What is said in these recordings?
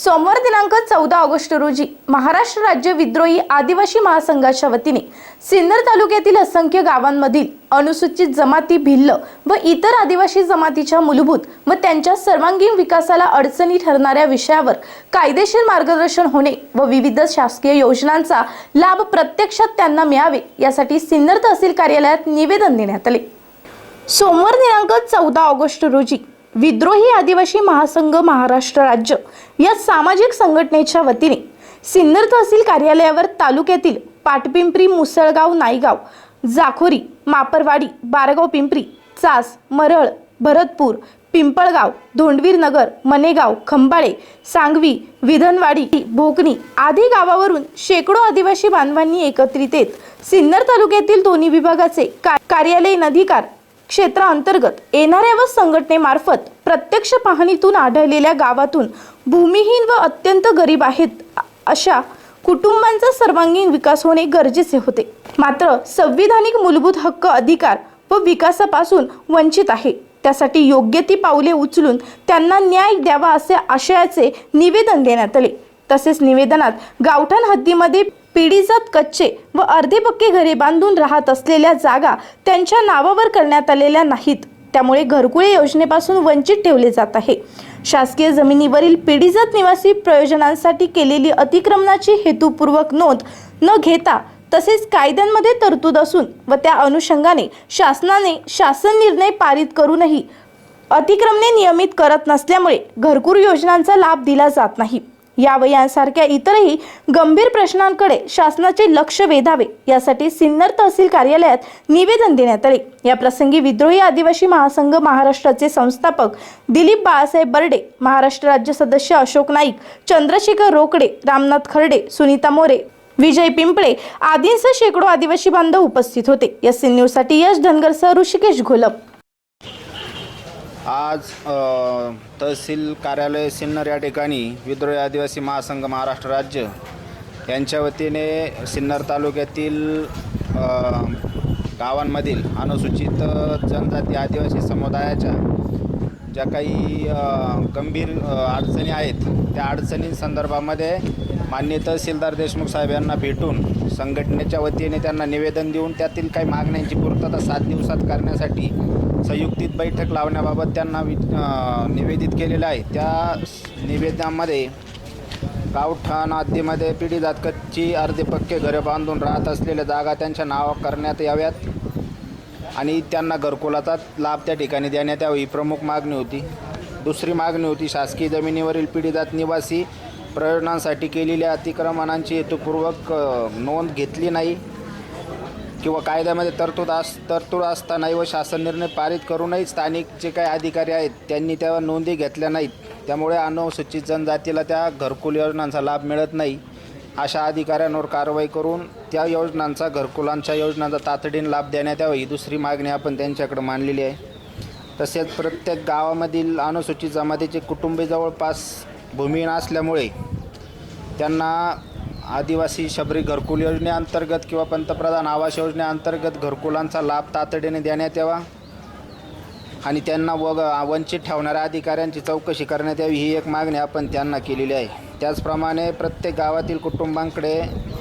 सोमवार दिनांक चौदा ऑगस्ट रोजी महाराष्ट्र राज्य विद्रोही आदिवासी महासंघाच्या वतीने सिन्नर तालुक्यातील असंख्य गावांमधील अनुसूचित जमाती भिल्ल व इतर आदिवासी जमातीच्या मूलभूत व त्यांच्या सर्वांगीण विकासाला अडचणी ठरणाऱ्या विषयावर कायदेशीर मार्गदर्शन होणे व विविध शासकीय योजनांचा लाभ प्रत्यक्षात त्यांना मिळावे यासाठी सिन्नर तहसील कार्यालयात निवेदन देण्यात आले. सोमवार दिनांक चौदा ऑगस्ट रोजी विद्रोही आदिवासी महासंघ महाराष्ट्र राज्य या सामाजिक संघटनेच्या वतीने सिन्नर तहसील कार्यालयावर तालुक्यातील पाटपिंपरी मुसळगाव नाईगाव जाखोरी मापरवाडी बारगाव पिंपरी चास मरळ भरतपूर पिंपळगाव धोंडवीर नगर मनेगाव खंबाळे सांगवी विधनवाडी भोकणी आदी गावावरून शेकडो आदिवासी बांधवांनी एकत्रित येत सिन्नर तालुक्यातील दोन्ही विभागाचे का- कार्यालयीन अधिकार क्षेत्राअंतर्गत येणाऱ्या व संघटनेमार्फत प्रत्यक्ष पाहणीतून आढळलेल्या गावातून भूमिहीन व अत्यंत गरीब आहेत अशा कुटुंबांचा सर्वांगीण विकास होणे गरजेचे होते. मात्र संविधानिक मूलभूत हक्क अधिकार व विकासापासून वंचित आहे. त्यासाठी योग्य ती पावले उचलून त्यांना न्याय द्यावा असे आशयाचे निवेदन देण्यात आले. तसेच निवेदनात गावठाण हद्दीमध्ये पिढीजात कच्चे व अर्धे पक्के घरे बांधून राहत असलेल्या जागा त्यांच्या नावावर करण्यात आलेल्या नाहीत. त्यामुळे घरकुळे योजनेपासून वंचित ठेवले जात आहे. शासकीय जमिनीवरील पिढीजात निवासी प्रयोजनांसाठी केलेली अतिक्रमणाची हेतुपूर्वक नोंद न घेता तसेच कायद्यांमध्ये तरतूद असून व त्या अनुषंगाने शासनाने शासन निर्णय पारित करूनही अतिक्रमणे नियमित करत नसल्यामुळे घरकुर योजनांचा लाभ दिला जात नाही. या व यांसारख्या इतरही गंभीर प्रश्नांकडे शासनाचे लक्ष वेधावे यासाठी सिन्नर तहसील कार्यालयात निवेदन देण्यात आले. या प्रसंगी विद्रोही आदिवासी महासंघ महाराष्ट्राचे संस्थापक दिलीप बाळासाहेब बर्डे महाराष्ट्र राज्य सदस्य अशोक नाईक चंद्रशेखर रोकडे रामनाथ खर्डे सुनीता मोरे विजय पिंपळे आदींसह शेकडो आदिवासी बांधव उपस्थित होते. या सी न्यूजसाठी यश धनगरसह ऋषिकेश घोलप. आज तहसील कार्यालय सिन्नर या ठिकाणी विद्रोही आदिवासी महासंघ महाराष्ट्र राज्य यांच्या वतीने सिन्नर तालुक्यातील गावांमधील अनुसूचित जनजाती आदिवासी समुदायाच्या ज्या काही गंभीर अडचणी आहेत त्या अडचणींसंदर्भामध्ये मान्य तहसीलदार देशमुख साहेब यांना भेटून संघटनेच्या वतीने त्यांना निवेदन देऊन त्यातील काही मागण्यांची पूर्तता सात दिवसात करण्यासाठी संयुक्तित बैठक लावण्याबाबत त्यांना वि निवेदित केलेलं आहे. त्या निवेदनामध्ये गावठाण हद्दीमध्ये पिढी जातकची कच्ची अर्धे पक्के घरे बांधून राहत असलेल्या जागा त्यांच्या नावा करण्यात याव्यात आणि त्यांना घरकुलाचा लाभ त्या ठिकाणी देण्यात यावी ही प्रमुख मागणी होती. दुसरी मागणी होती शासकीय जमिनीवरील पिढीदात निवासी प्रयोजनांसाठी केलेल्या अतिक्रमणांची हेतुपूर्वक नोंद घेतली नाही. किंवा कायद्यामध्ये तरतूद अस तरतूद असतानाही व शासन निर्णय पारित करूनही स्थानिक जे काही अधिकारी आहेत त्यांनी त्या नोंदी घेतल्या नाहीत. त्यामुळे अनुसूचित जनजातीला त्या घरकुल योजनांचा लाभ मिळत नाही. अशा अधिकाऱ्यांवर कारवाई करून त्या योजनांचा घरकुलांच्या योजनांचा तातडीने लाभ देण्यात यावा ही दुसरी मागणी आपण त्यांच्याकडे मांडलेली आहे. तसेच प्रत्येक गावामधील अनुसूचित जमातीचे कुटुंबी जवळपास भूमिहीन असल्यामुळे त्यांना आदिवासी शबरी घरकुल योजनेअंतर्गत किंवा पंतप्रधान आवास योजनेअंतर्गत घरकुलांचा लाभ तातडीने देण्यात यावा आणि त्यांना वग वंचित ठेवणाऱ्या अधिकाऱ्यांची चौकशी करण्यात यावी ही एक मागणी आपण त्यांना केलेली आहे. त्याचप्रमाणे प्रत्येक गावातील कुटुंबांकडे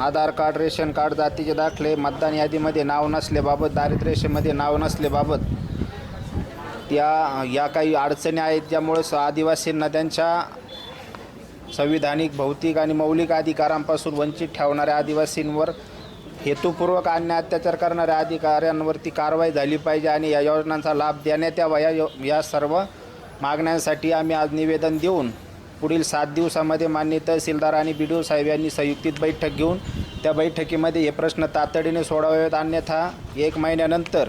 आधार कार्ड रेशन कार्ड जातीचे दाखले मतदान यादीमध्ये नाव नसल्याबाबत दारिद्र्यरेषेमध्ये नाव नसल्याबाबत त्या या काही अडचणी आहेत ज्यामुळे आदिवासींना त्यांच्या संविधानिक भौतिक आणि मौलिक अधिकारांपासून वंचित ठेवणाऱ्या आदिवासींवर हेतुपूर्वक अन्य अत्याचार करणाऱ्या अधिकाऱ्यांवरती कारवाई झाली पाहिजे आणि या योजनांचा लाभ देण्यात यावा. या यो या सर्व मागण्यांसाठी आम्ही आज निवेदन देऊन पुढील सात दिवसामध्ये मान्य तहसीलदार आणि बी डी ओ साहेब यांनी संयुक्तित बैठक घेऊन त्या बैठकीमध्ये हे प्रश्न तातडीने सोडावेत अन्यथा एक महिन्यानंतर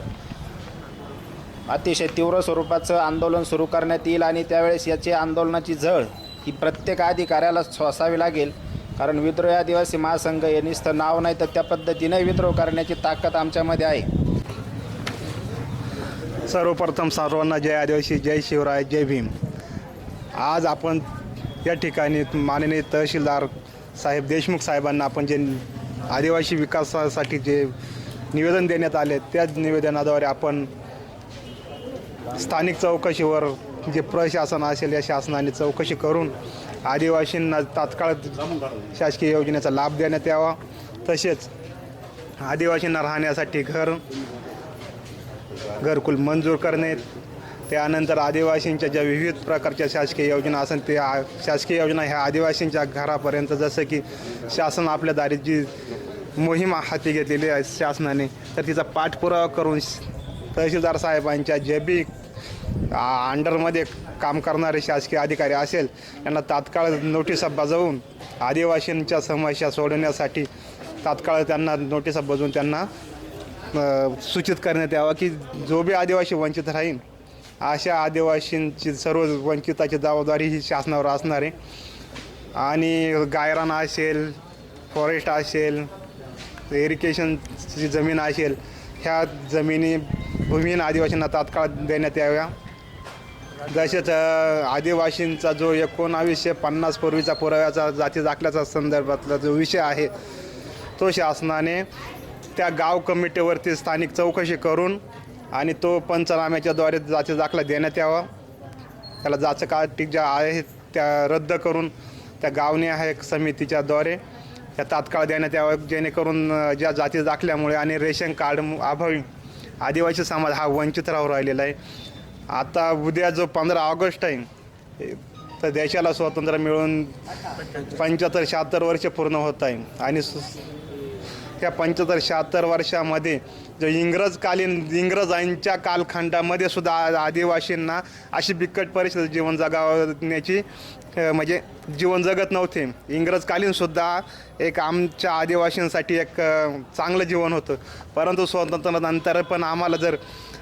अतिशय तीव्र स्वरूपाचं आंदोलन सुरू करण्यात येईल आणि त्यावेळेस याचे आंदोलनाची झळ ही प्रत्येक अधिकाऱ्याला सोसावी लागेल. कारण विद्रोह आदिवासी महासंघ हे नुसतं नाव नाही तर त्या पद्धतीने विद्रोह करण्याची ताकद आमच्यामध्ये आहे. सर्वप्रथम सर्वांना जय आदिवासी जय शिवराय जय भीम. आज आपण या ठिकाणी माननीय तहसीलदार साहेब देशमुख साहेबांना आपण जे आदिवासी विकासासाठी जे निवेदन देण्यात आले त्याच निवेदनाद्वारे आपण स्थानिक चौकशीवर जे प्रशासन असेल या शासनाने चौकशी करून आदिवासींना तात्काळ शासकीय योजनेचा लाभ देण्यात यावा. तसेच आदिवासींना राहण्यासाठी घर घरकुल मंजूर करणे त्यानंतर आदिवासींच्या ज्या विविध प्रकारच्या शासकीय योजना असेल त्या शासकीय योजना ह्या आदिवासींच्या घरापर्यंत जसं की शासन आपल्या दारी जी मोहीम हाती घेतलेली आहे शासनाने तर तिचा पाठपुरावा करून तहसीलदार साहेबांच्या जे बी अंडरमध्ये काम करणारे शासकीय अधिकारी असेल यांना तात्काळ नोटिसा बजावून आदिवासींच्या समस्या सोडवण्यासाठी तात्काळ त्यांना नोटिसा बजवून त्यांना सूचित करण्यात यावं की जो बी आदिवासी वंचित राहील अशा आदिवासींची सर्व वंचिताची जबाबदारी ही शासनावर असणार आहे. आणि गायरान असेल फॉरेस्ट असेल इरिगेशनची जमीन असेल ह्या जमिनी भूमीहीन आदिवासींना तात्काळ देण्यात याव्या. तसेच आदिवासींचा जो एकोणावीसशे पन्नास पूर्वीचा पुराव्याचा जाती दाखल्याचा संदर्भातला जो विषय आहे तो शासनाने त्या गाव कमिटीवरती स्थानिक चौकशी करून आणि तो पंचनाम्याच्याद्वारे जाती दाखला देण्यात यावा. त्याला जाचं कार्टिक ज्या आहेत त्या रद्द करून त्या गावनिहायक समितीच्याद्वारे त्या तात्काळ देण्यात यावं जेणेकरून ज्या जाती दाखल्यामुळे आणि रेशन कार्ड अभावी आदिवासी समाज हा वंचित राहू राहिलेला आहे. आता उद्या जो पंधरा ऑगस्ट आहे तर देशाला स्वातंत्र्य मिळून पंच्याहत्तर शहात्तर वर्ष पूर्ण होत आहे. आणि त्या पंच्याहत्तर शहात्तर वर्षामध्ये जो इंग्रजकालीन इंग्रजांच्या कालखंडामध्ये सुद्धा आदिवासींना अशी बिकट परिस्थिती जीवन जगावण्याची म्हणजे जीवन जगत नव्हते. इंग्रजकालीनसुद्धा एक आमच्या आदिवासींसाठी एक चांगलं जीवन होतं. परंतु स्वातंत्र्यानंतर पण आम्हाला जर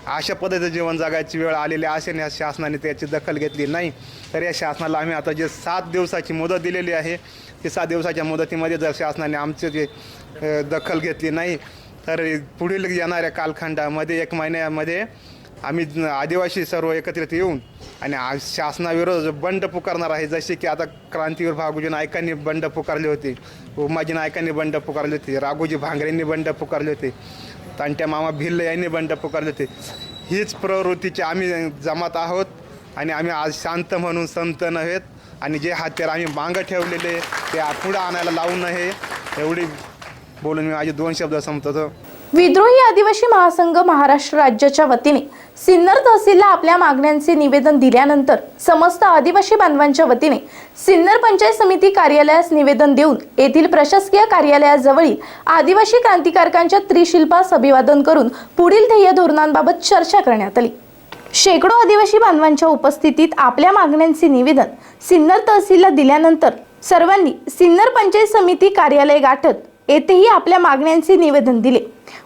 अशा पद्धतीचं जीवन जगायची वेळ आलेली असेल या शासनाने त्याची दखल घेतली नाही. तर या शासनाला आम्ही आता जे सात दिवसाची मुदत दिलेली आहे ती सात दिवसाच्या मुदतीमध्ये जर शासनाने आमचे जे दखल घेतली नाही तर पुढील येणाऱ्या कालखंडामध्ये एक महिन्यामध्ये आम्ही आदिवासी सर्व एकत्रित येऊन आणि शासनाविरोध बंड पुकारणार आहे. जसे की आता क्रांतीवीर भागोजी नायकांनी बंड पुकारले होते उमाजी नायकांनी बंड पुकारले होते राघोजी भांगरेंनी बंड पुकारले होते. तांट्या मामा भिल्ल यांनी बंड पुकारले होते. हीच प्रवृत्तीची आम्ही जमात आहोत आणि आम्ही आज शांत म्हणून संत नव्हेत आणि जे हत्यार आम्ही मागं ठेवलेले ते पुढं आणायला लावू नये एवढी बोलून मी माझे दोन शब्द संपतो विद्रोही आदिवासी महासंघ महाराष्ट्र राज्याच्या वतीने सिन्नर तहसीलला आपल्या मागण्यांचे निवेदन दिल्यानंतर समस्त आदिवासी बांधवांच्या वतीने सिन्नर पंचायत समिती कार्यालयास निवेदन देऊन येथील प्रशासकीय कार्यालयाजवळील आदिवासी क्रांतिकारकांच्या त्रिशिल्पास अभिवादन करून पुढील ध्येय धोरणांबाबत चर्चा करण्यात आली. शेकडो आदिवासी बांधवांच्या उपस्थितीत आपल्या मागण्यांचे निवेदन सिन्नर तहसीलला दिल्यानंतर सर्वांनी सिन्नर पंचायत समिती कार्यालय गाठत येथेही आपल्या मागण्यांचे निवेदन दिले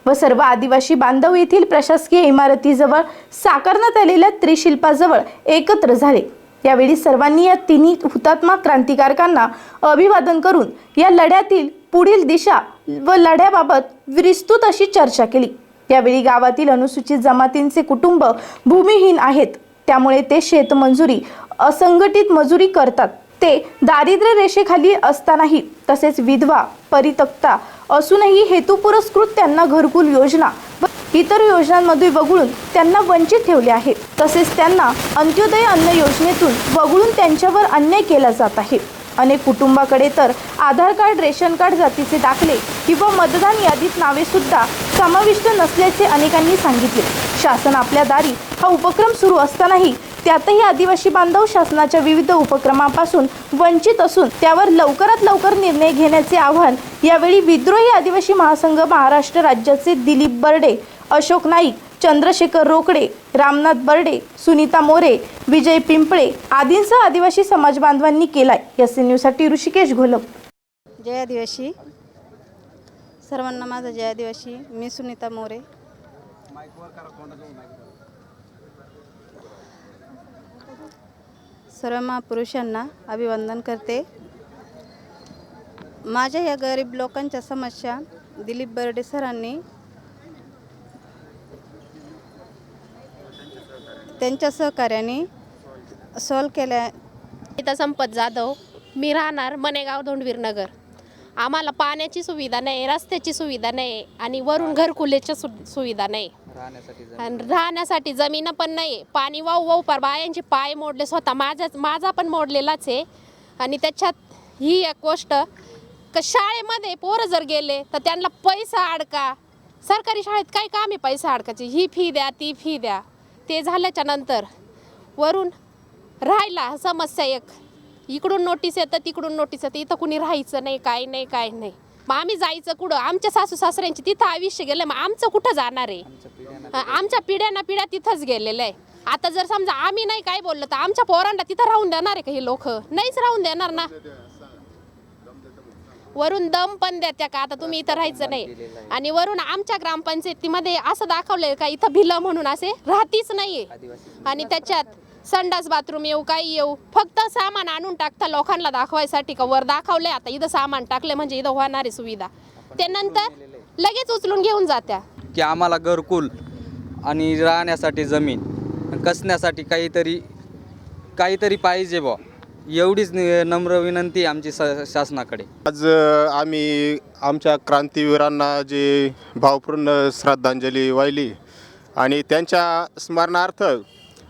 व सर्व आदिवासी बांधव येथील प्रशासकीय इमारतीजवळ साकारण्यात आलेल्या त्रिशिल्पाजवळ एकत्र झाले. यावेळी सर्वांनी या तिन्ही हुतात्मा क्रांतिकारकांना अभिवादन करून या लढ्यातील पुढील दिशा व लढ्याबाबत विस्तृत अशी चर्चा केली. यावेळी गावातील अनुसूचित जमातींचे कुटुंब भूमिहीन आहेत. त्यामुळे ते शेतमजुरी असंघटित मजुरी करतात. ते दारिद्र्य रेषेखाली असतानाही तसेच विधवा परितक्ता असूनही हेतू पुरस्कृत त्यांना घरकुल योजना व इतर योजनांमध्ये वगळून त्यांना वंचित ठेवले आहे. तसेच त्यांना अंत्योदय अन्न योजनेतून वगळून त्यांच्यावर अन्याय केला जात आहे. अनेक कुटुंबाकडे तर आधार कार्ड रेशन कार्ड जातीचे दाखले किंवा मतदान यादीत नावे सुद्धा समाविष्ट नसल्याचे अनेकांनी सांगितले. शासन आपल्या दारी हा उपक्रम सुरू असतानाही त्यातही आदिवासी बांधव शासनाच्या विविध उपक्रमापासून वंचित असून त्यावर लवकरात लवकर निर्णय घेण्याचे आवाहन यावेळी विद्रोही आदिवासी महासंघ महाराष्ट्र राज्याचे दिलीप बर्डे अशोक नाईक चंद्रशेखर रोकडे रामनाथ बर्डे सुनीता मोरे विजय पिंपळे आदींसह आदिवासी समाज बांधवांनी केलाय. एस न्यूजसाठी ऋषिकेश घोलप. जय आदिवासी. सर्वांना माझा जय आदिवासी. मी सुनीता मोरे. सर्व महापुरुषांना अभिवंदन करते. माझ्या या गरीब लोकांच्या समस्या दिलीप बर्डे सरांनी त्यांच्या सहकार्याने सॉल्व केल्या. इथं संपत जाधव मी राहणार मनेगाव धोंडवीरनगर आम्हाला पाण्याची सुविधा नाही रस्त्याची सुविधा नाही आणि वरून घरकुलेची सु सुविधा नाही. आणि राहण्यासाठी जमीन पण नाही. पाणी वाहू वाहू पार बायांचे पाय मोडले. स्वतः माझ्याच माझा पण मोडलेलाच आहे. आणि त्याच्यात ही एक गोष्ट का शाळेमध्ये पोरं जर गेले तर त्यांना पैसा अडका. सरकारी शाळेत काय काम आहे पैसा अडकायची? ही फी द्या ती फी द्या. ते झाल्याच्यानंतर वरून राहिला समस्या एक. इकडून नोटीस येतं तिकडून नोटीस येतं. इथं कुणी राहायचं नाही काय नाही काय नाही. मग आम्ही जायचं कुठं? आमच्या सासू सासऱ्यांची तिथं आयुष्य गेलं मग आमचं कुठं जाणार आहे? आमच्या पिढ्याना पिढ्या तिथंच गेलेलं आहे. आता जर समजा आम्ही नाही काय बोललो तर आमच्या पोरांना तिथं राहून देणार आहे का हे लोक? नाहीच राहून देणार ना. वरून दम पण देत्या का? आता तुम्ही इथं राहायचं नाही. आणि वरून आमच्या ग्रामपंचायतीमध्ये असं दाखवलंय का इथं भिलं म्हणून असे राहतीच नाहीये. आणि त्याच्यात संडास बाथरूम येऊ काही येऊ. फक्त सामान आणून टाकता लोकांना दाखवायसाठी का वर दाखवलंय आता इथं सामान टाकलंय म्हणजे इथं होणार सुविधा. ते नंतर लगेच उचलून घेऊन जात्या. की आम्हाला घरकुल आणि राहण्यासाठी जमीन कसण्यासाठी काहीतरी काहीतरी पाहिजे बा एवढीच नि- नम्र विनंती आमची स शासनाकडे. आज आम्ही आमच्या क्रांतीवीरांना जे भावपूर्ण श्रद्धांजली वाहिली आणि त्यांच्या स्मरणार्थ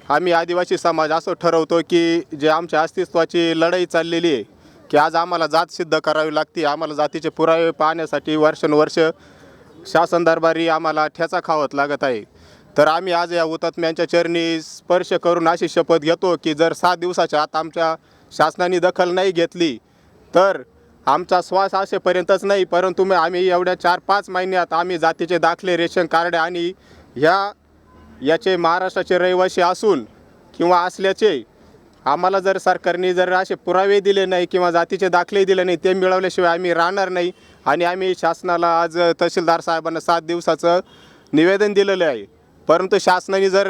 आम्ही आदिवासी समाज असं ठरवतो की जे आमच्या अस्तित्वाची लढाई चाललेली आहे की आज आम्हाला जात सिद्ध करावी लागते आम्हाला जातीचे पुरावे पाहण्यासाठी वर्षानुवर्ष शासन दरबारी आम्हाला ठेचा खावत लागत आहे. तर आम्ही आज या हुतात्म्यांच्या चरणी स्पर्श करून अशी शपथ घेतो की जर सात दिवसाच्या आत आमच्या शासनाने दखल नाही घेतली तर आमचा श्वास असेपर्यंतच नाही परंतु आम्ही एवढ्या चार पाच महिन्यात आम्ही जातीचे दाखले रेशन कार्ड आणि ह्या याचे महाराष्ट्राचे रहिवासी असून किंवा असल्याचे आम्हाला जर सरकारने जर असे पुरावे दिले नाही किंवा जातीचे दाखले दिले नाही ते मिळवल्याशिवाय आम्ही राहणार नाही. आणि आम्ही शासनाला आज तहसीलदार साहेबांना सात दिवसाचं निवेदन दिलेलं आहे. परंतु शासनाने जर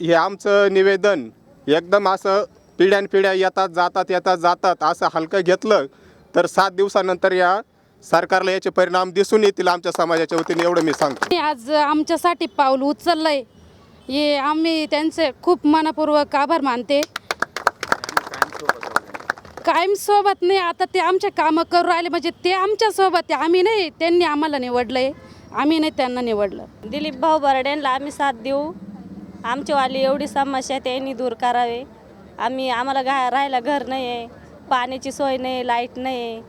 हे आमचं निवेदन एकदम असं पिढ्यानपिढ्या येतात जातात येतात जातात असं हलकं घेतलं तर सात दिवसानंतर या सरकारला याचे परिणाम दिसून येतील आमच्या समाजाच्या वतीने एवढं मी सांगतो. आज आमच्यासाठी पाऊल उचललंय. हे आम्ही त्यांचे खूप मनपूर्वक आभार मानते. कायम सोबत नाही आता ते आमचे कामं करू राहिले म्हणजे ते आमच्यासोबत आहे. आम्ही नाही त्यांनी आम्हाला निवडलंय आम्ही नाही त्यांना निवडलं. दिलीप भाऊ बर्डेंना आम्ही साथ देऊ. आमच्यावाली एवढी समस्या त्यांनी दूर करावे. आम्ही आम्हाला घा राहायला घर नाही आहे पाण्याची सोय नाही लाइट नाही आहे.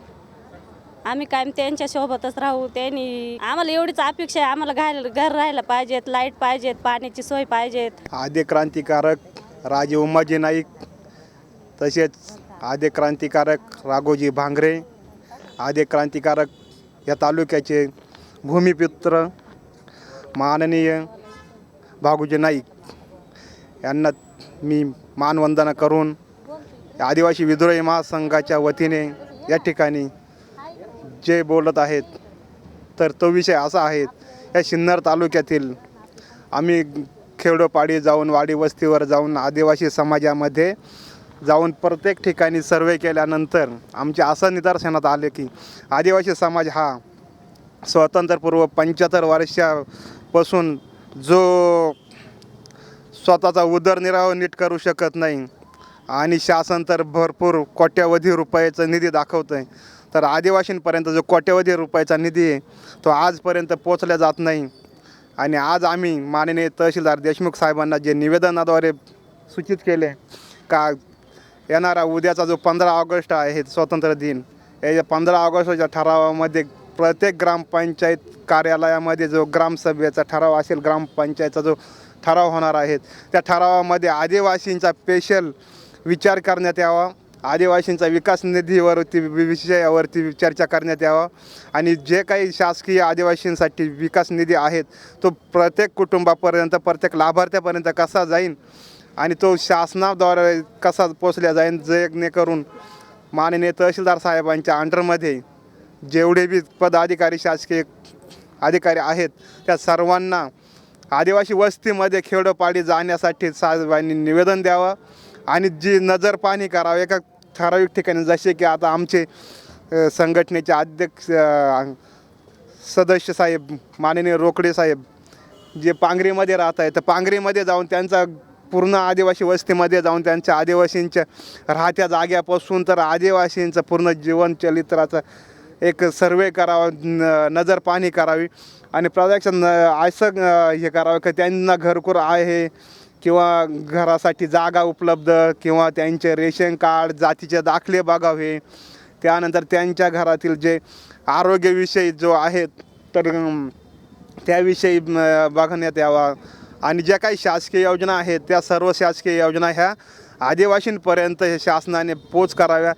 आम्ही कायम त्यांच्या सोबतच राहू त्यांनी आम्हाला एवढीच अपेक्षा आहे आम्हाला घायला घर राहायला पाहिजेत लाइट पाहिजेत पाण्याची सोय पाहिजेत. आद्य क्रांतिकारक राजे उमाजी नाईक तसेच आद्य क्रांतिकारक राघोजी भांगरे आद्य क्रांतिकारक या तालुक्याचे भूमिपुत्र माननीय भागोजी नाईक. यांना मी मानवंदना करून आदिवासी विद्रोही महासंघाच्या वतीने या ठिकाणी जे बोलत आहेत तर तो विषय असा आहे या सिन्नर तालुक्यातील आम्ही खेडोपाडी जाऊन वाडी वस्तीवर जाऊन आदिवासी समाजामध्ये जाऊन प्रत्येक ठिकाणी सर्वे केल्यानंतर आमच्या असं निदर्शनात आले की आदिवासी समाज हा स्वातंत्र्यपूर्व पंच्याहत्तर वर्षापासून जो स्वतःचा उदरनिर्वाह नीट करू शकत नाही आणि शासन तर भरपूर कोट्यवधी रुपयाचा निधी दाखवतं आहे तर आदिवासींपर्यंत जो कोट्यवधी रुपयाचा निधी आहे तो आजपर्यंत पोचला जात नाही. आणि आज आम्ही माननीय तहसीलदार देशमुख साहेबांना जे निवेदनाद्वारे सूचित केले का येणारा उद्याचा जो पंधरा ऑगस्ट आहे स्वातंत्र्य दिन या पंधरा ऑगस्टच्या ठरावामध्ये प्रत्येक ग्रामपंचायत कार्यालयामध्ये जो ग्रामसभेचा ठराव असेल ग्रामपंचायतचा जो ठराव होणार आहे त्या ठरावामध्ये आदिवासींचा स्पेशल विचार करण्यात यावा. आदिवासींचा विकास निधीवरती वि- विषयावरती चर्चा करण्यात यावा. आणि जे काही शासकीय आदिवासींसाठी विकास निधी आहेत तो प्रत्येक कुटुंबापर्यंत प्रत्येक लाभार्थ्यापर्यंत कसा जाईन आणि तो शासनाद्वारे कसा पोचल्या जाईन जेणेकरून माननीय तहसीलदार साहेबांच्या अंडरमध्ये जेवढे बी पदाधिकारी शासकीय अधिकारी आहेत त्या सर्वांना आदिवासी वस्तीमध्ये खेडोपाडी जाण्यासाठी साहेबांनी निवेदन द्यावं आणि जी नजर पाणी करावं एका ठराविक ठिकाणी जसे की आता आमचे अ, संघटनेचे अध्यक्ष अ, सदस्य साहेब माननीय रोकडे साहेब जे पांगरीमध्ये राहत आहेत तर पांगरीमध्ये जाऊन त्यांचा पूर्ण आदिवासी वस्तीमध्ये जाऊन त्यांच्या आदिवासींच्या राहत्या जाग्यापासून तर आदिवासींचं पूर्ण जीवन चरित्राचा एक सर्वे करावा न नजर पाहणी करावी. आणि प्रत्यक्ष न असं अ, हे करावं की त्यांना घरकुर आहे किंवा घरासाठी जागा उपलब्ध किंवा त्यांचे रेशन कार्ड जातीचे दाखले बघावे. त्यानंतर त्यांच्या घरातील जे आरोग्यविषयी जो आहेत तर त्याविषयी बघण्यात यावा. आणि ज्या काही शासकीय योजना आहेत त्या सर्व शासकीय योजना ह्या आदिवासींपर्यंत शासनाने पोच कराव्या.